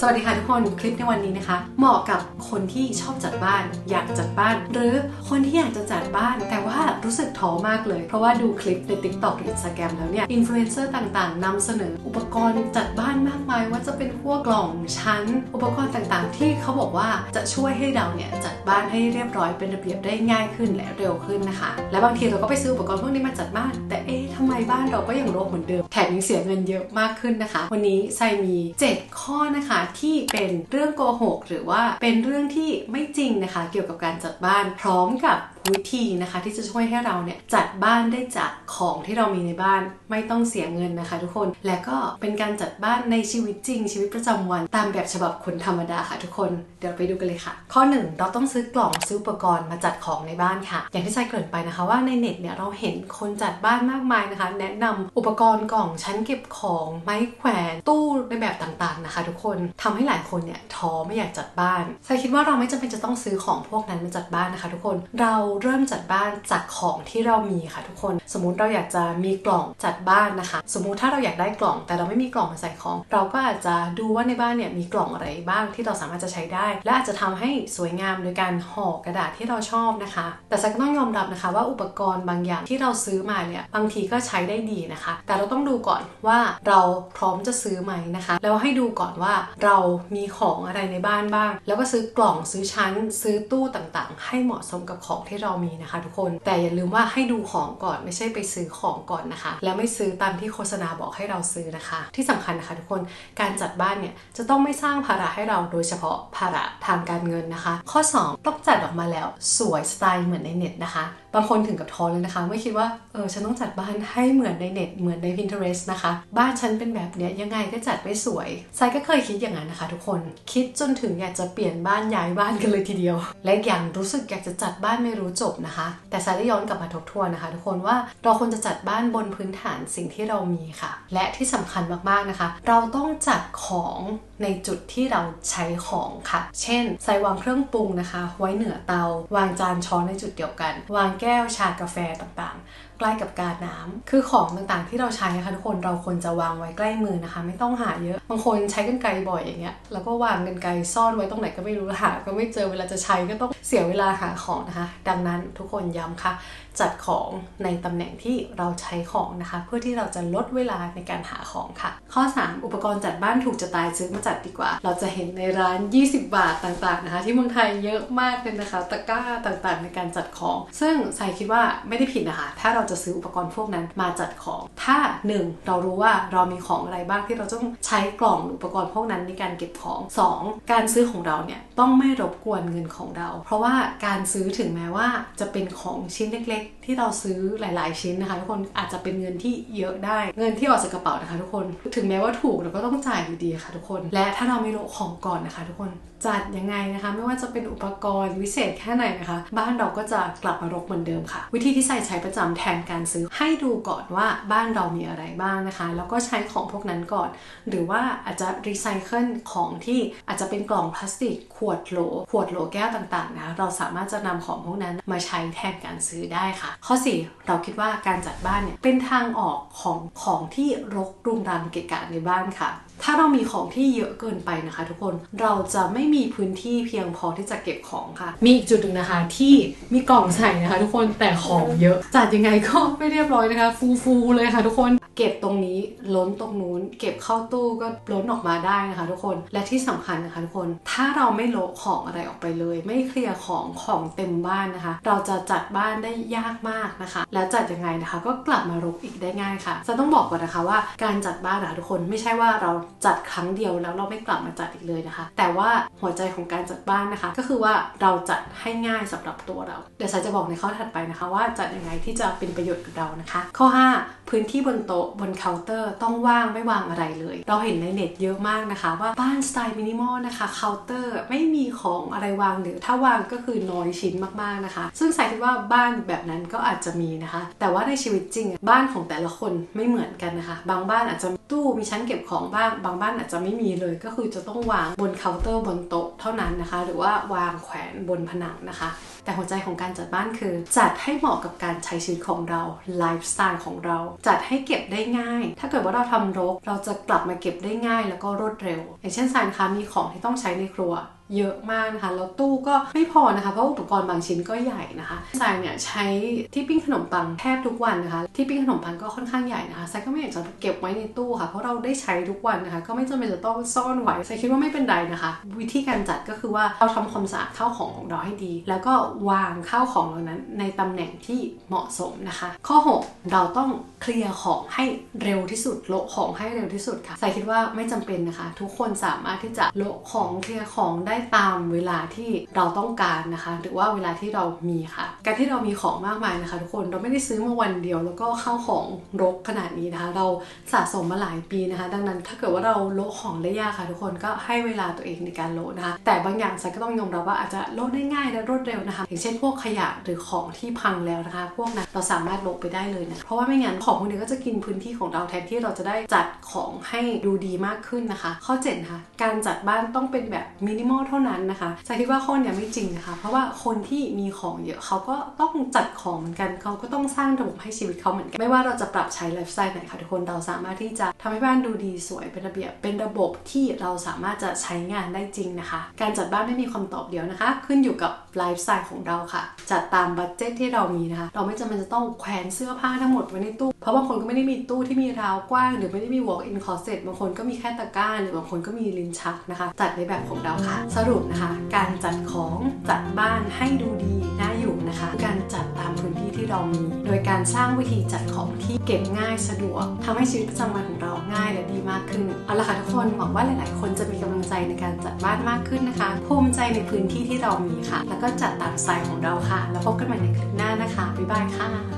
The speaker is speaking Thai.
สวัสดีค่ะทุกคน คลิปในวันนี้นะคะ เหมาะกับคนที่ชอบจัดบ้าน อยากจัดบ้าน หรือคนที่อยากจะจัดบ้าน แต่ว่ารู้สึกท้อมากเลย เพราะว่าดูคลิปใน TikTok หรือ Instagram แล้วเนี่ยอินฟลูเอนเซอร์ต่างๆนำเสนออุปกรณ์จัดบ้านมากมาย ว่าจะเป็นพวกกล่องชั้น อุปกรณ์ต่างๆ ที่เขาบอกว่าจะช่วยให้เราเนี่ยจัดบ้านให้เรียบร้อยเป็นระเบียบได้ง่ายขึ้นและเร็วขึ้นนะคะ และบางทีเราก็ไปซื้ออุปกรณ์พวกนี้มาจัดบ้าน แต่เอ๊ะทำไมบ้านเราก็ยังรกเหมือนเดิมแถมยังเสียเงินเยอะมากขึ้นนะคะ วันนี้ไซมี 7 ข้อนะคะที่เป็นเรื่องโกหก หรือว่าเป็นเรื่องที่ไม่จริงนะคะ เกี่ยวกับการจัดบ้านพร้อมกับวิธีนะคะที่จะช่วยให้เราเนี่ยจัดบ้านได้จากของที่เรามีในบ้านไม่ต้องเสียเงินนะคะ ทุกคน และก็เป็นการจัดบ้านในชีวิตจริง ชีวิตประจำวัน ตามแบบฉบับคนธรรมดาค่ะทุกคน เดี๋ยวไปดูกันเลยค่ะ ข้อ 1 เราต้องซื้อกล่องซื้ออุปกรณ์มาจัดของในบ้านค่ะ อย่างที่ใชเกริ่นไปนะคะ ว่าในเน็ตเนี่ยเราเห็นคนจัดบ้านมากมายนะคะ แนะนำอุปกรณ์กล่องชั้นเก็บของไม้แขวนตู้ในแบบต่างๆนะคะ ทุกคนทำให้หลายคนเนี่ยท้อไม่อยากจัดบ้านใชคิดว่าเราไม่จำเป็นจะต้องซื้อของพวกนั้นมาจัดบ้านนะคะ ทุกคนเราเริ่มจัดบ้านจากของที่เรามีค่ะทุกคน สมมุติเราอยากจะมีกล่องจัดบ้านนะคะ สมมุติถ้าเราอยากได้กล่อง แต่เราไม่มีกล่องมาใส่ของ เราก็อาจจะดูว่าในบ้านเนี่ยมีกล่องอะไรบ้างที่เราสามารถจะใช้ได้ และอาจจะทำให้สวยงามโดยการห่อกระดาษที่เราชอบนะคะ แต่ฉัก็ต้องยอมรับนะคะ ว่าอุปกรณ์บางอย่างที่เราซื้อมาเนี่ยบางทีก็ใช้ได้ดีนะคะ แต่เราต้องดูก่อนว่าเราพร้อมจะซื้อไหมนะคะ แล้วให้ดูก่อนว่าเรามีของอะไรในบ้านบ้าง แล้วก็ซื้อกล่องซื้อชั้น ซื้อตู้ต่างๆ ให้เหมาะสมกับของที่เรามีนะคะ ทุกคนแต่อย่าลืมว่าให้ดูของก่อนไม่ใช่ไปซื้อของก่อนนะคะ แล้วไม่ซื้อตามที่โฆษณาบอกให้เราซื้อนะคะ ที่สำคัญนะคะ ทุกคนการจัดบ้านเนี่ยจะต้องไม่สร้างภาระให้เราโดยเฉพาะภาระทางการเงินนะคะ ข้อ 2 ต้องจัดออกมาแล้วสวยสไตล์เหมือนในเน็ตนะคะบางคนถึงกับท้อเลยนะคะ ไม่คิดว่าเออฉันต้องจัดบ้านให้เหมือนในเน็ตเหมือนใน Pinterest นะคะ บ้านฉันเป็นแบบเนี้ยยังไงก็จัดไม่สวยไซก็เคยคิดอย่างนั้นนะคะ ทุกคนคิดจนถึงอยากจะเปลี่ยนบ้านย้ายบ้านกันเลยทีเดียว และอย่างรู้สึกอยากจะจัดบ้านไม่รู้จบนะคะ แต่ไซได้ย้อนกลับมาทบทวนนะคะ ทุกคนว่าเราควรจะจัดบ้านบนพื้นฐานสิ่งที่เรามีค่ะ และที่สำคัญมากๆนะคะ เราต้องจัดของ ในจุดที่เราใช้ของค่ะ เช่น ใส่วางเครื่องปรุงนะคะ ไว้เหนือเตา วางจานช้อนในจุดเดียวกัน วางแก้วชากาแฟต่างๆ ใกล้กับกาน้ำคือของต่างๆที่เราใช้นะคะทุกคนเราควรจะวางไว้ใกล้มือนะคะ ไม่ต้องหาเยอะ บางคนใช้กันไกลบ่อยอย่างเงี้ยแล้วก็วางกันไกลซ่อนไว้ตรงไหนก็ไม่รู้หาก็ไม่เจอเวลาจะใช้ก็ต้องเสียเวลาหาของนะคะ ดังนั้นทุกคนย้ำค่ะ จัดของในตำแหน่งที่เราใช้ของนะคะ เพื่อที่เราจะลดเวลาในการหาของค่ะ ข้อ 3 อุปกรณ์จัดบ้านถูกจะตายซื้อมาจดดีกว่า เราจะเห็นในร้าน 20 บาทต่างๆนะคะ ที่เมืองไทยเยอะมากเลยนะคะตะกร้าต่างๆ ในการจัดของ ซึ่งใส่คิดว่าไม่ได้ผิดนะคะ ถ้าเราจะซื้ออุปกรณ์พวกนั้นมาจัดของ ถ้า 1 เรารู้ว่าเรามีของอะไรบ้างที่เราต้องใช้กล่องอุปกรณ์พวกนั้นในการเก็บของ 2 การซื้อของเราเนี่ยต้องไม่รบกวนเงินของเรา เพราะว่าการซื้อถึงแม้ว่าจะเป็นของชิ้นเล็ก ๆ ที่เราซื้อหลาย ๆ ชิ้นนะคะทุกคนอาจจะเป็นเงินที่เยอะได้ เงินที่ออกจากกระเป๋านะคะทุกคน ถึงแม้ว่าถูกเราก็ต้องจ่ายอยู่ดีค่ะทุกคนและถ้าเราไม่รู้ของก่อนนะคะ ทุกคนจัดยังไงนะคะ ไม่ว่าจะเป็นอุปกรณ์วิเศษแค่ไหนนะคะ บ้านเราก็จะกลับมารกเหมือนเดิมค่ะ วิธีที่ใส่ใช้ประจำแทนการซื้อให้ดูก่อนว่าบ้านเรามีอะไรบ้างนะคะ แล้วก็ใช้ของพวกนั้นก่อน หรือว่าอาจจะรีไซเคิลของที่อาจจะเป็นกล่องพลาสติก ขวดโหล ขวดโหลแก้วต่างๆนะเราสามารถจะนำของพวกนั้นมาใช้แทนการซื้อได้ค่ะ ข้อ 4 เราคิดว่าการจัดบ้านเนี่ยเป็นทางออกของของที่รกรุงรังเกะกะในบ้านค่ะ ถ้าเรามีของที่เยอะเกินไปนะคะ ทุกคนเราจะไม่มีพื้นที่เพียงพอที่จะเก็บของค่ะ มีอีกจุดหนึ่งนะคะที่มีกล่องใส่นะคะ ทุกคนแต่ของเยอะจัดยังไงก็ไม่เรียบร้อยนะคะ ฟูๆเลยค่ะ ทุกคนเก็บตรงนี้ล้นตรงนู้น เก็บเข้าตู้ก็ล้นออกมาได้นะคะ ทุกคนและที่สำคัญนะคะทุกคนถ้าเราไม่โละของอะไรออกไปเลย ไม่เคลียร์ของของเต็มบ้านนะคะ เราจะจัดบ้านได้ยากมากนะคะ แล้วจัดยังไงนะคะ ก็กลับมารกอีกได้ง่ายค่ะจะต้องบอกก่อนนะคะว่าการจัดบ้านนะคะทุกคนไม่ใช่ว่าเราจัดครั้งเดียวแล้วเราไม่กลับมาจัดอีกเลยนะคะ แต่ว่าหัวใจของการจัดบ้านนะคะ ก็คือว่าเราจัดให้ง่ายสำหรับตัวเรา เดี๋ยวฉันจะบอกในข้อถัดไปนะคะ ว่าจัดยังไงที่จะเป็นประโยชน์กับเรานะคะ ข้อ 5 พื้นที่บนโต๊ะบนเคาน์เตอร์ต้องว่างไม่วางอะไรเลย เราเห็นในเน็ตเยอะมากนะคะ ว่าบ้านสไตล์มินิมอลนะคะเคาน์เตอร์ไม่มีของอะไรวางหรือถ้าวางก็คือน้อยชิ้นมากๆนะคะ ซึ่งใส่คิดว่าบ้านแบบนั้นก็อาจจะมีนะคะ แต่ว่าในชีวิตจริงบ้านของแต่ละคนไม่เหมือนกันนะคะ บางบ้านอาจจะตู้มีชั้นเก็บของบ้างบางบ้านอาจจะไม่มีเลย ก็คือจะต้องวางบนเคาน์เตอร์บนโต๊ะเท่านั้นนะคะ หรือว่าวางแขวนบนผนังนะคะ แต่หัวใจของการจัดบ้านคือ จัดให้เหมาะกับการใช้ชีวิตของเราไลฟ์สไตล์ของเรา จัดให้เก็บได้ง่าย ถ้าเกิดว่าเราทำรก เราจะกลับมาเก็บได้ง่าย แล้วก็รวดเร็ว อย่างเช่นสานคะมีของที่ต้องใช้ในครัว เยอะมากนะคะแล้วตู้ก็ไม่พอนะคะเพราะอุปกรณ์บางชิ้นก็ใหญ่นะคะทรายเนี่ยใช้ที่ปิ้งขนมปังแทบทุกวันนะคะ ที่ปิ้งขนมปังก็ค่อนข้างใหญ่นะคะทรายก็ไม่อยากจะเก็บไว้ในตู้ค่ะเพราะเราได้ใช้ทุกวันนะคะ ก็ไม่จำเป็นจะต้องซ่อนไว้ทรายคิดว่าไม่เป็นไรนะคะ วิธีการจัดก็คือว่าเราทำความสะอาดข้าวของของเราให้ดี แล้วก็วางข้าวของเหล่านั้นในตำแหน่งที่เหมาะสมนะคะ ข้อ 6 เราต้องเคลียร์ของให้เร็วที่สุดโละของให้เร็วที่สุดค่ะทรายคิดว่าไม่จำเป็นนะคะ ทุกคนสามารถที่จะโละของเคลียร์ของได้ตามเวลาที่เราต้องการนะคะ หรือว่าเวลาที่เรามีค่ะ การที่เรามีของมากมายนะคะ ทุกคนเราไม่ได้ซื้อมาวันเดียว แล้วก็เข้าของรกขนาดนี้นะคะ เราสะสมมาหลายปีนะคะ ดังนั้นถ้าเกิดว่าเราโลของได้ยากค่ะ ทุกคนก็ให้เวลาตัวเองในการโลนะคะ แต่บางอย่างฉันก็ต้องยอมรับว่าอาจจะโลได้ง่ายและรวดเร็วนะคะ อย่างเช่นพวกขยะหรือของที่พังแล้วนะคะ พวกนั้นเราสามารถโลไปได้เลยนะเพราะว่าไม่งั้นของพวกนี้ก็จะกินพื้นที่ของเราแทนที่เราจะได้จัดของให้ดูดีมากขึ้นนะคะ ข้อ7นะคะการจัดบ้านต้องเป็นแบบมินิมอลเท่านั้นนะคะจะคิดว่าข้อเนี้ยไม่จริงนะคะ เพราะว่าคนที่มีของเยอะเขาก็ต้องจัดของเหมือนกันเขาก็ต้องสร้างระบบให้ชีวิตเขาเหมือนกันไม่ว่าเราจะปรับใช้ไลฟ์สไตล์ไหนค่ะทุกคนเราสามารถที่จะทำให้บ้านดูดีสวยเป็นระเบียบเป็นระบบที่เราสามารถจะใช้งานได้จริงนะคะ การจัดบ้านไม่มีคำตอบเดียวนะคะ ขึ้นอยู่กับไลฟ์สไตล์ของเราค่ะ จัดตามบัตเจตที่เรามีนะคะ เราไม่จำเป็นจะต้องแขวนเสื้อผ้าทั้งหมดไว้ในตู้ เพราะบางคนก็ไม่ได้มีตู้ที่มีราวกว้าง หรือไม่ได้มี walk in closet บางคนก็มีแค่ตะกร้า หรือบางคนก็มีลิ้นชักนะคะ จัดในแบบของเราค่ะ สรุปนะคะ การจัดของจัดบ้านให้ดูดีน่าอยู่นะคะ การจัดตามพื้นที่ที่เรามี โดยการสร้างวิธีจัดของที่เก็บง่ายสะดวกทำให้ชีวิตประจำวันของเราง่ายและดีมากขึ้นเอาละค่ะทุกคนหวังว่าหลาย ๆ คนจะมีกำลังใจในการจัดบ้านมากขึ้นนะคะภูมิใจในพื้นที่ที่เรามีค่ะแล้วก็จัดตามสไตล์ของเราค่ะ แล้วพบกันใหม่ในคลิปหน้านะคะ บ๊ายบายค่ะ